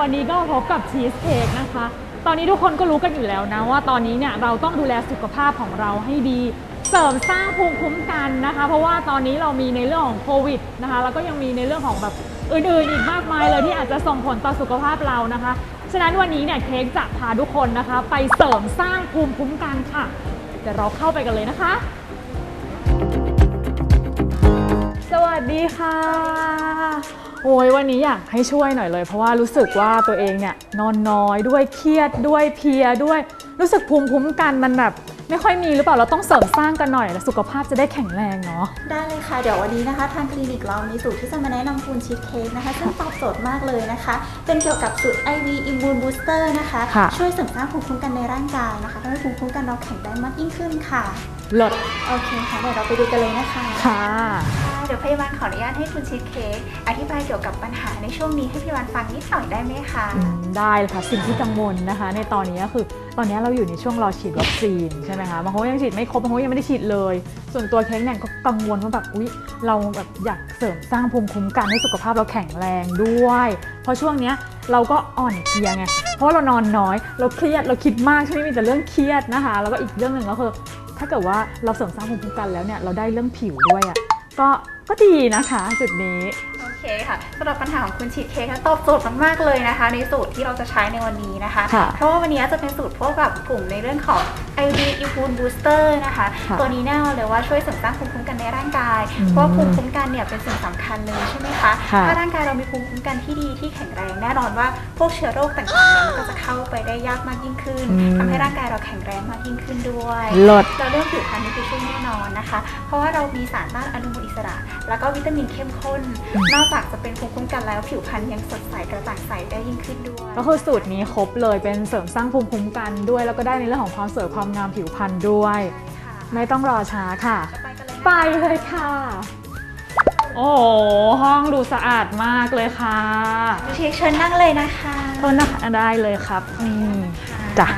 วันนี้ก็พบกับชีสเค้กนะคะ ตอนนี้ทุกคนก็รู้กันอยู่แล้วนะว่าตอนนี้เนี่ยเราต้องดูแลสุขภาพของเราให้ดี เสริมสร้างภูมิคุ้มกันนะคะ เพราะว่าตอนนี้เรามีในเรื่องของโควิดนะคะ แล้วก็ยังมีในเรื่องของแบบอื่นๆอีกมากมายเลยที่อาจจะส่งผลต่อสุขภาพเรานะคะ ฉะนั้นวันนี้เนี่ยเค้กจะพาทุกคนนะคะ ไปเสริมสร้างภูมิคุ้มกันค่ะเดี๋ยวเราเข้าไปกันเลยนะคะ สวัสดีค่ะ โอ้ยวันนี้อยากให้ช่วยหน่อยเลย เพราะว่ารู้สึกว่าตัวเองเนี่ยนอนน้อยด้วยเครียดด้วยเพลียด้วย รู้สึกภูมิคุ้มกันมันแบบไม่ค่อยมีหรือเปล่าเราต้องเสริมสร้างกันหน่อยแล้วสุขภาพจะได้แข็งแรงเนาะได้เลยค่ะ เดี๋ยววันนี้นะคะ ทางคลินิกเรามีสูตรที่จะมาแนะนำคุณชีสเค้กนะคะซึ่งตอบโจทย์มากเลยนะคะ เป็นเกี่ยวกับสูตร IV Immune Booster นะคะค่ะช่วยเสริมสร้างภูมิคุ้มกันในร่างกายนะคะทำให้ภูมิคุ้มกันเราแข็งแรงมากยิ่งขึ้นค่ะเลิศโอเคค่ะเดี๋ยวเราไปดูกันเลยนะคะค่ะค่ะเดี๋ ยวพยาบาลขออนุญาตให้คุณชีสเค้กอธิบายเกี่ยวกับปัญหาในช่วงนี้ให้พยาบาลฟังนิดหน่อยได้ไหมคะได้เลยค่ะสิ่งที่กังวลนะคะ ในตอนนี้ก็คือตอนนี้เราอยู่ในช่วงรอฉีดวัคซีนใช่ไหมคะบางคนยังฉีดไม่ครบบางคนยังไม่ได้ฉีดเลย ส่วนตัวเค้กเนี่ยก็กังวลว่าแบบอุ๊ยเราแบบอยากเสริมสร้างภูมิคุ้มกันให้สุขภาพเราแข็งแรงด้วย เพราะช่วงเนี้ยเราก็อ่อนเพลียไงเพราะว่าเรานอนน้อย เราเครียดเราคิดมากช่วงนี้มีแต่เรื่องเครียดนะคะ แล้วก็อีกเรื่องหนึ่งก็คือถ้าเกิดว่าเราเสริมสร้างภูมิคุ้มกันแล้วเนี่ยเราได้เรื่องผิวด้วยอะ ก็ก็ดีนะคะจุดนี้ เคค่ะสำหรับปัญหาของคุณชีสเค้กนะตอบโจทย์มากๆเลยนะคะ ในสูตรที่เราจะใช้ในวันนี้นะคะ ค่ะเพราะว่าวันนี้จะเป็นสูตรพวกแบบกลุ่มในเรื่องของ IV Immune Booster นะคะ ค่ะตัวนี้แน่นอนเลยว่าช่วยเสริมสร้างภูมิคุ้มกันในร่างกาย อืมเพราะว่าภูมิคุ้มกันเนี่ยเป็นสิ่งสำคัญเลยใช่ไหมคะค่ะ ถ้าร่างกายเรามีภูมิคุ้มกันที่ดีที่แข็งแรงแน่นอนว่าพวกเชื้อโรคต่างๆเนี่ยมันก็จะเข้าไปได้ยากมากยิ่งขึ้นอืมทำให้ร่างกายเราแข็งแรงมากยิ่งขึ้นด้วยเลิศเราเรื่องผิวพรรณนี่คือช่วยแน่นอนนะคะ เพราะว่าเรามีสารต้านอนุมูลอิสระ แล้วก็วิตามินเข้มข้นอืมนอกจากจะเป็นภูมิคุ้มกันแล้วผิวพรรณยังสดใสกระจ่างใสได้ยิ่งขึ้นด้วย ก็คือสูตรนี้ครบเลยเป็นเสริมสร้างภูมิคุ้มกันด้วย แล้วก็ได้ในเรื่องของความสวยความงามผิวพรรณด้วยค่ะไม่ต้องรอช้าค่ะจะไปกันเลยนะไปเลยค่ะ โอ้โหห้องดูสะอาดมากเลยค่ะเชคเชิญนั่งเลยนะคะโทษนะคะได้เลยครับนี่จ้ะ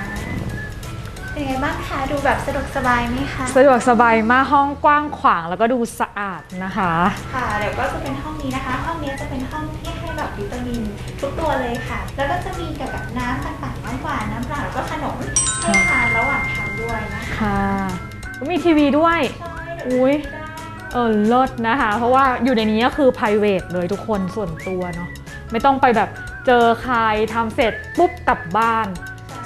เป็นไงบ้างคะ ดูแบบสะดวกสบายไหมคะสะดวกสบายมากห้องกว้างขวางแล้วก็ดูสะอาดนะคะ ค่ะเดี๋ยวก็จะเป็นห้องนี้นะคะ ห้องนี้จะเป็นห้องที่ให้แบบวิตามินทุกตัวเลยค่ะ แล้วก็จะมีเกี่ยวกับน้ำต่างๆน้ำหวานน้ำเปล่าแล้วก็ขนมให้ทานระหว่างทำด้วยนะคะค่ะมีทีวีด้วยใช่เดี๋วอุ๊ยได้เออเลิศนะคะ เพราะว่าอยู่ในนี้ก็คือ p r i v a t เลยทุกคนส่วนตัวเนาะไม่ต้องไปแบบเจอใครทำเสร็จปุ๊บกลับบ้าน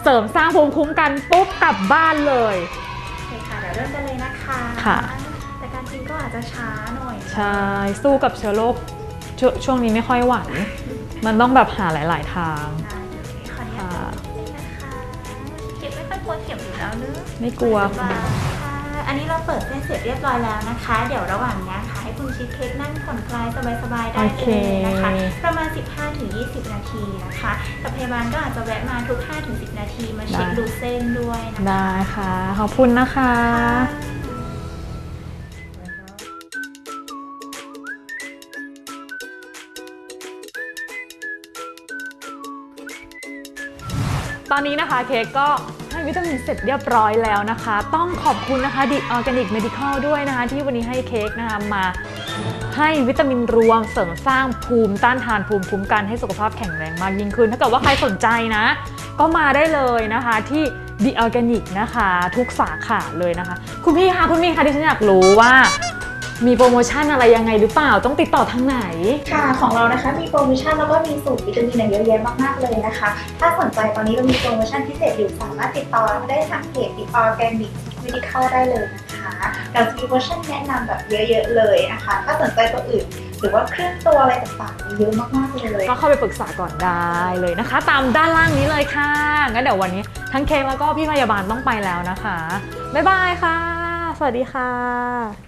เสริมสร้างภูมิคุ้มกันปุ๊บกลับบ้านเลย โอเคค่ะ เดี๋ยวเริ่มกันเลยนะคะค่ะ แต่การกินก็อาจจะช้าหน่อยใช่สู้กับเชื้อโรคชวช่วงนี้ไม่ค่อยไหวมันต้องแบบหาหลาย ๆ ทาง ได้เลยขออนุญาตนิดนึงนะคะเข็มไม่ค่อยกลัวเข็มอยู่แล้วเนอะ ไม่กลัวสบายค่ะ อันนี้เราเปิดเส้นเสร็จเรียบร้อยแล้วนะคะ เดี๋ยวระหว่างนี้ค่ะให้คุณชีสเค้กนั่งผ่อนคลายสบายๆได้โอเลเคยนะคะประมาณ 15-20 นาทีนะคะแต่พยาบาลก็อาจจะแวะมาทุก 5-10 นาทีมาเช็คดูเส้นด้วยนะคะได้ค่ะ ขอบคุณนะคะตอนนี้นะคะเค้กก็ให้วิตามินเสร็จเรียบร้อยแล้วนะคะ ต้องขอบคุณนะคะดิออร์แกนิกเมดิคอลด้วยนะคะ ที่วันนี้ให้เค้กนะคะมา ให้วิตามินรวมเสริมสร้างภูมิต้านทานภูมิคุ้มกันให้สุขภาพแข็งแรงมากยิ่งขึ้น ถ้าเกิดว่าใครสนใจนะ ก็มาได้เลยนะคะที่ดิออร์แกนิกนะคะ ทุกสาขาเลยนะคะ คุณพี่คะคุณพี่คะที่ฉันอยากรู้ว่ามีโปรโมชั่นอะไรยังไงหรือเปล่าต้องติดต่อทางไหน ค่ะ ของเรานะคะมีโปรโมชั่นแล้วก็มีสูตรวิตามินเยอะแยะมากๆเลยนะคะ ถ้าสนใจตอนนี้เรามีโปรโมชั่นพิเศษอยู่สามารถติดต่อได้ทางเพจ The Organic Medical ได้เลยนะคะ เราจะมีเวอร์ชันแนะนำแบบเยอะๆเลยนะคะ ถ้าสนใจตัวอื่น หรือว่าเครื่องตัวอะไรต่างๆมีเยอะมากๆเลย ก็เข้าไปปรึกษาก่อนได้เลยนะคะ ตามด้านล่างนี้เลยค่ะ งั้นเดี๋ยววันนี้ทั้งเคแล้วก็พี่พยาบาลต้องไปแล้วนะคะ บ๊ายบายค่ะ สวัสดีค่ะ